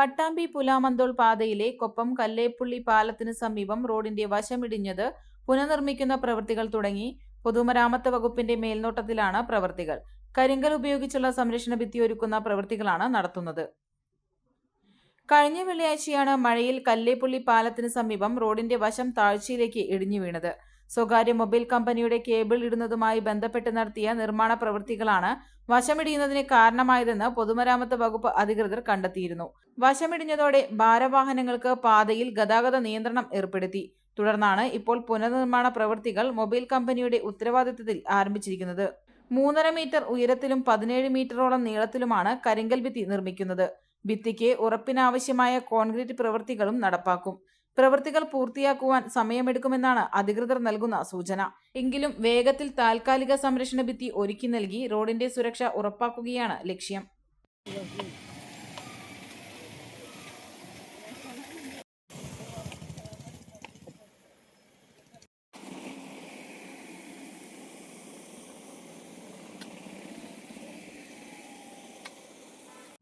പട്ടാമ്പി പുലാമന്തോൾ പാതയിലെ കൊപ്പം കല്ലേപ്പുള്ളി പാലത്തിന് സമീപം റോഡിന്റെ വശമിടിഞ്ഞത് പുനർനിർമ്മിക്കുന്ന പ്രവൃത്തികൾ തുടങ്ങി പൊതുമരാമത്ത് വകുപ്പിന്റെ മേൽനോട്ടത്തിലാണ് പ്രവൃത്തികൾ. കരിങ്കൽ ഉപയോഗിച്ചുള്ള സംരക്ഷണ ഭിത്തി ഒരുക്കുന്ന പ്രവൃത്തികളാണ് നടത്തുന്നത്. കഴിഞ്ഞ വെള്ളിയാഴ്ചയാണ് മഴയിൽ കല്ലേപ്പുള്ളി പാലത്തിന് സമീപം റോഡിന്റെ വശം താഴ്ചയിലേക്ക് ഇടിഞ്ഞു വീണത്. സ്വകാര്യ മൊബൈൽ കമ്പനിയുടെ കേബിൾ ഇടുന്നതുമായി ബന്ധപ്പെട്ട് നടത്തിയ നിർമ്മാണ പ്രവൃത്തികളാണ് വശമിടിയുന്നതിന് കാരണമായതെന്ന് പൊതുമരാമത്ത് വകുപ്പ് അധികൃതർ കണ്ടെത്തിയിരുന്നു. വശമിടിഞ്ഞതോടെ ഭാരവാഹനങ്ങൾക്ക് പാതയിൽ ഗതാഗത നിയന്ത്രണം ഏർപ്പെടുത്തി. തുടർന്നാണ് ഇപ്പോൾ പുനർനിർമ്മാണ പ്രവൃത്തികൾ മൊബൈൽ കമ്പനിയുടെ ഉത്തരവാദിത്തത്തിൽ ആരംഭിച്ചിരിക്കുന്നത്. മൂന്നര മീറ്റർ ഉയരത്തിലും പതിനേഴ് മീറ്ററോളം നീളത്തിലുമാണ് കരിങ്കൽ ഭിത്തി നിർമ്മിക്കുന്നത്. ഭിത്തിക്ക് ഉറപ്പിനാവശ്യമായ കോൺക്രീറ്റ് പ്രവൃത്തികളും നടപ്പാക്കും. പ്രവൃത്തികൾ പൂർത്തിയാക്കുവാൻ സമയമെടുക്കുമെന്നാണ് അധികൃതർ നൽകുന്ന സൂചന. എങ്കിലും വേഗത്തിൽ താൽക്കാലിക സംരക്ഷണ ഭിത്തി ഒരുക്കി നൽകി റോഡിന്റെ സുരക്ഷ ഉറപ്പാക്കുകയാണ് ലക്ഷ്യം.